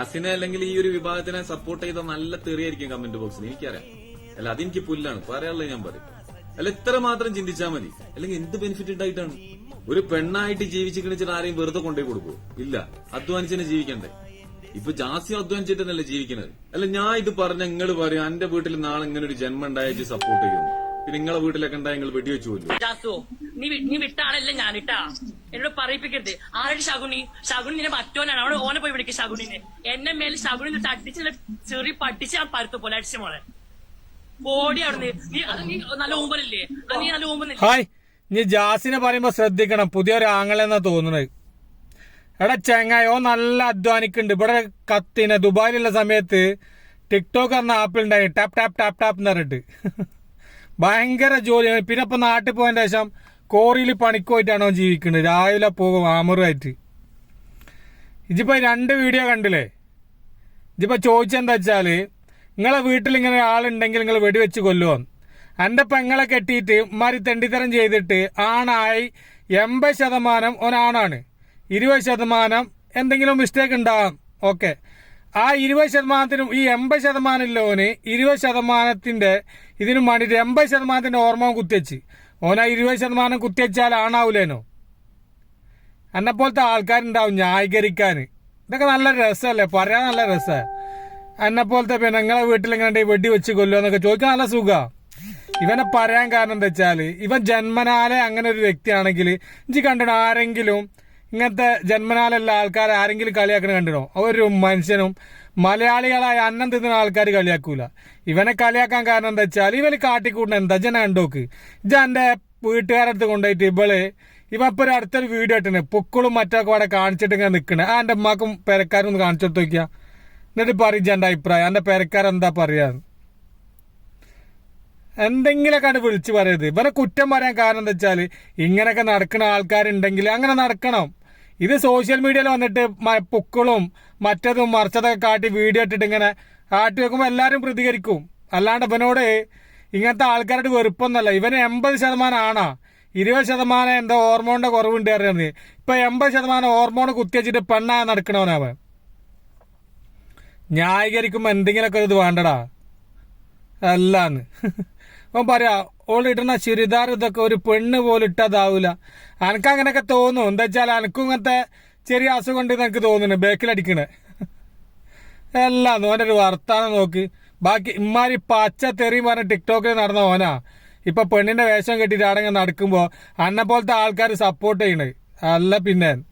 അസിനെ അല്ലെങ്കിൽ ഈ ഒരു വിഭാഗത്തിനെ സപ്പോർട്ട് ചെയ്ത നല്ല തെറിയായിരിക്കും കമന്റ് ബോക്സിൽ എനിക്കറിയാം. അല്ല അതെനിക്ക് പുല്ലാണ്. പറയാനുള്ളത് ഞാൻ പറയും. അല്ല ഇത്ര മാത്രം ചിന്തിച്ചാൽ മതി. അല്ലെങ്കിൽ എന്ത് ബെനിഫിറ്റ് ഉണ്ടായിട്ടാണ് ഒരു പെണ്ണായിട്ട് ജീവിച്ചു കിണിച്ചിട്ട് ആരെയും വെറുതെ കൊണ്ടേ കൊടുക്കൂ ഇല്ല. അധ്വാനിച്ചതിനെ ജീവിക്കണ്ടേ? ഇപ്പൊ ജാസ്യം അധ്വാനിച്ചിട്ടെന്നല്ലേ ജീവിക്കണത്? അല്ല ഞാൻ ഇത് പറഞ്ഞ നിങ്ങൾ പറയും എന്റെ വീട്ടിൽ നാളെ ഇങ്ങനെ ഒരു ജന്മം ഉണ്ടായിട്ട് സപ്പോർട്ട് ചെയ്യുന്നു പിന്നെ നിങ്ങളെ വീട്ടിലൊക്കെ ഉണ്ടായി നിങ്ങൾ വെടിവെച്ചു ജാസു നീ വി- നീ ഞാൻ ഇട്ടാ എന്നോട് പറയിപ്പിക്കരുത്. ആരുടെ ശകുനി? ശകുനി നിന്നെ മറ്റോനാണ്. അവിടെ ഓനെ പോയി വിളിക്കും ശകുനിനെ. എന്നെ മേലെ ശകുനി എന്നിട്ട് അടിച്ച് പട്ടിച്ച് ഞാൻ പരുത്ത പോലെ അടിച്ച മോളെ. ഓടി അവിടുന്ന്. നീ അത് നീ നല്ല ഊമ്പലല്ലേ? അത് നീ നല്ല ഊമ്പുന്നില്ല ഹായ്. ഇനി ജാസിനെ പറയുമ്പോ ശ്രദ്ധിക്കണം. പുതിയൊരു ആങ്ങളെന്നാ തോന്നുന്നത്. എടാ ചെങ്ങായോ നല്ല അധ്വാനിക്കുന്നുണ്ട്. ഇവിടെ കത്തിനെ ദുബായിലുള്ള സമയത്ത് ടിക്ടോക്ക് എന്ന ആപ്പിൽ ഉണ്ടായി. ടാപ് ടാപ് ടാപ് ടാപ്പ് എന്ന് പറഞ്ഞിട്ട്. ഭയങ്കര ജോലിയാണ് പിന്നെ ഇപ്പൊ നാട്ടിൽ പോയതിന് ശേഷം കോറിയിൽ പണിക്കുമായിട്ടാണോ ജീവിക്കുന്നത്. രാവിലെ പോകും ആമറുമായിട്ട് ഇതിപ്പോ രണ്ട് വീഡിയോ കണ്ടില്ലേ? ഇതിപ്പോ ചോദിച്ചെന്താ വെച്ചാൽ നിങ്ങളെ വീട്ടിൽ ഇങ്ങനെ ആളുണ്ടെങ്കിൽ നിങ്ങൾ വെടിവെച്ച് കൊല്ലുമോ എന്റെ പെങ്ങളെ കെട്ടിയിട്ട് മാറി തെണ്ടിത്തരം ചെയ്തിട്ട് ആണായി എൺപത് ശതമാനം ഒരാണാണ് ഇരുപത് ശതമാനം എന്തെങ്കിലും മിസ്റ്റേക്ക് ഉണ്ടാവാം. ഓക്കെ ആ ഇരുപത് ശതമാനത്തിനും ഈ എൺപത് ശതമാനം ലോന് ഇരുപത് ശതമാനത്തിന്റെ ഇതിനും വേണ്ടിയിട്ട് എൺപത് ശതമാനത്തിന്റെ ഹോർമോൺ കുത്തിവെച്ച്. ഓന ഇരുപത് ശതമാനം കുത്തിവെച്ചാൽ ആണാവൂലേനോ? എന്നെ പോലത്തെ ആൾക്കാരുണ്ടാവും ന്യായീകരിക്കാൻ. ഇതൊക്കെ നല്ല രസമല്ലേ? പറയാൻ നല്ല രസമാണ്. എന്നെ പോലത്തെ പിന്നെ നിങ്ങളെ വീട്ടിൽ എങ്ങനെ വെടി വെച്ച് കൊല്ലുക എന്നൊക്കെ ചോദിക്കാൻ നല്ല സുഖ ഇവനെ പറയാൻ കാരണം എന്താ വെച്ചാൽ ഇവൻ ജന്മനാലെ അങ്ങനെ ഒരു വ്യക്തിയാണെങ്കിൽ ഇഞ്ചി കണ്ടിട്ട് ആരെങ്കിലും ഇങ്ങനത്തെ ജന്മനാലുള്ള ആൾക്കാർ ആരെങ്കിലും കളിയാക്കണ കണ്ടിനോ ഒരു മനുഷ്യനും മലയാളികളായ അന്നം തിന്നുന്ന ആൾക്കാർ കളിയാക്കൂല. ഇവനെ കളിയാക്കാൻ കാരണം എന്താ വെച്ചാൽ ഇവന് കാട്ടിക്കൂടണ എന്താ? ജന കണ്ടോക്ക്. ഇജ എന്റെ വീട്ടുകാരടുത്ത് കൊണ്ടുപോയിട്ട് ഇവൾ ഇവ ഇപ്പൊ ഒരു അടുത്തൊരു വീഡിയോ ഇട്ടിന്. പൊക്കളും മറ്റൊക്കെ അവിടെ കാണിച്ചിട്ട് ഇങ്ങനെ നിക്കണേ. ആ എന്റെ അമ്മക്കും പെരക്കാരും ഒന്ന് കാണിച്ചു കൊടുത്ത് നോക്കിയാ. എന്നിട്ട് പറയിച്ച എന്റെ അഭിപ്രായം. എന്റെ പെരക്കാരെന്താ പറയാ? എന്തെങ്കിലൊക്കെ ആണ് വിളിച്ചു പറയത് ഇവരെ കുറ്റം പറയാൻ കാരണം എന്താ വെച്ചാൽ ഇങ്ങനെയൊക്കെ നടക്കുന്ന ആൾക്കാരുണ്ടെങ്കിൽ അങ്ങനെ നടക്കണം. ഇത് സോഷ്യൽ മീഡിയയിൽ വന്നിട്ട് പുക്കളും മറ്റതും മറിച്ചതൊക്കെ കാട്ടി വീഡിയോ ഇട്ടിട്ട് ഇങ്ങനെ കാട്ടി വെക്കുമ്പോൾ എല്ലാവരും പ്രതികരിക്കും. അല്ലാണ്ട് ഇവനോട് ഇങ്ങനത്തെ ആൾക്കാരുടെ വെറുപ്പൊന്നല്ല ഇവന് എൺപത് ശതമാനം ആണോ. ഇരുപത് ശതമാനം എന്തോ ഹോർമോണിന്റെ കുറവുണ്ട് അറിയുന്നത് ഇപ്പൊ എൺപത് ശതമാനം ഹോർമോൺ കുത്തിവെച്ചിട്ട് പെണ്ണാ നടക്കണവനവൻ ന്യായീകരിക്കുമ്പോ എന്തെങ്കിലുമൊക്കെ ഇത് വേണ്ടടാ. അല്ലാന്ന്. അവൻ പറയാ ഓൾ ഇടുന്ന ചുരിദാർ ഇതൊക്കെ ഒരു പെണ്ണ് പോലും ഇട്ടതാവൂല. അനക്ക് അങ്ങനെയൊക്കെ തോന്നും. എന്താ വെച്ചാൽ അനക്കും ഇങ്ങനത്തെ ചെറിയ അസുഖം ഉണ്ട് എനിക്ക് തോന്നുന്നു. ബേക്കിലടിക്കണേ എല്ലാം ഓന്റെ ഒരു വർത്താനം നോക്ക്. ബാക്കി ഇമ്മാരി പച്ച തെറിയും പറഞ്ഞ ടിക്ടോക്കിൽ നടന്ന ഓനാ. ഇപ്പൊ പെണ്ണിന്റെ വേഷം കെട്ടിട്ട് അടങ്ങ് നടക്കുമ്പോൾ അന്നെ പോലത്തെ ആൾക്കാർ സപ്പോർട്ട് ചെയ്യണേ. അല്ല പിന്നെ.